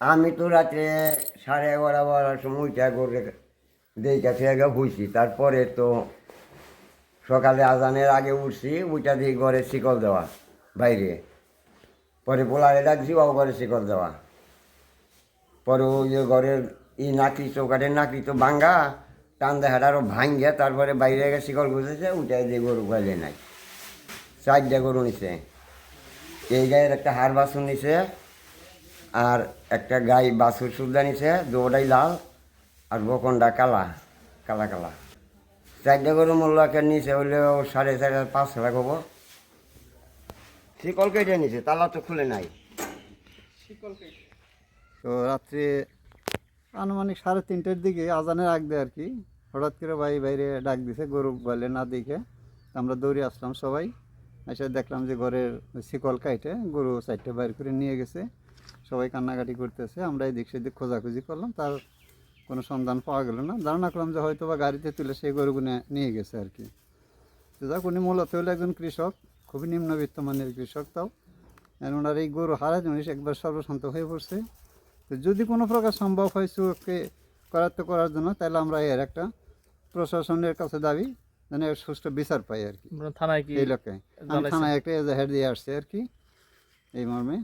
আমি তো রাত্রে সাড়ে এগারো বারোটার সময় উঠে করে দেখে ফেগে হইছি তারপরে তো সকালে আজানের আগে উঠছি উইটা দিয়ে ঘরে শিকল দেওয়া বাইরে। পরে পোলারে ডাকছি ও ঘরে শিকল দেওয়া। পরে ওই যে ঘরের ই নাকি চৌকাঠের নাকি তো ভাঙ্গা, টান দেখাটা আরও ভাঙ্গে তারপরে বাইরে গিয়ে শিকল গুছেছে উঠে দিয়ে গরু গাইলে নাই। চারটা গরু নিছে। এই গায়ের একটা হার বাছুর নিছে। আর একটা গাই বাছুর সুদ্ধা নিছে দুটাই লাল আর বকনটা কালা কালা কালা। চারটে গরু মূল্য একটা নিচে হইলেও সাড়ে চার হাজার পাঁচশো টাকা হব। শিকল কেটে নিছে তালা তো খুলে নাই। তো রাত্রে আনুমানিক সাড়ে তিনটের দিকে আজানের আগ দিয়ে আর কি হঠাৎ করে ভাই বাইরে ডাক দিছে গরু বলে না দেখে। আমরা দৌড়ে আসলাম সবাই এসে দেখলাম যে ঘরের শিকল কাইটে গরু চারটে বাইর করে নিয়ে গেছে। সবাই কান্নাকাটি করতেছে আমরা এদিক সেদিক খোঁজাখুঁজি করলাম তার কোনো সন্ধান পাওয়া গেল না। ধারণা করলাম যে হয়তো বা গাড়িতে তুলে সেই গরুগুলো নিয়ে গেছে আর কি। তো যাক উনি মূলত হলো একজন কৃষক খুবই নিম্নবিত্ত মানের কৃষক তাও। ওনার এই গরু হারা জিনিস একবার সর্বশান্ত হয়ে পড়ছে। তো যদি কোনো প্রকার সম্ভব হয় চোখকে করাতে করার জন্য তাহলে আমরা এর একটা প্রশাসনের কাছে দাবি যেন এর সুষ্ঠু বিচার পাই আর কি। থানায় কি এই লোকে আমি থানায় একটা এজাহার দিয়ে আসছি আর কি এই মর্মে।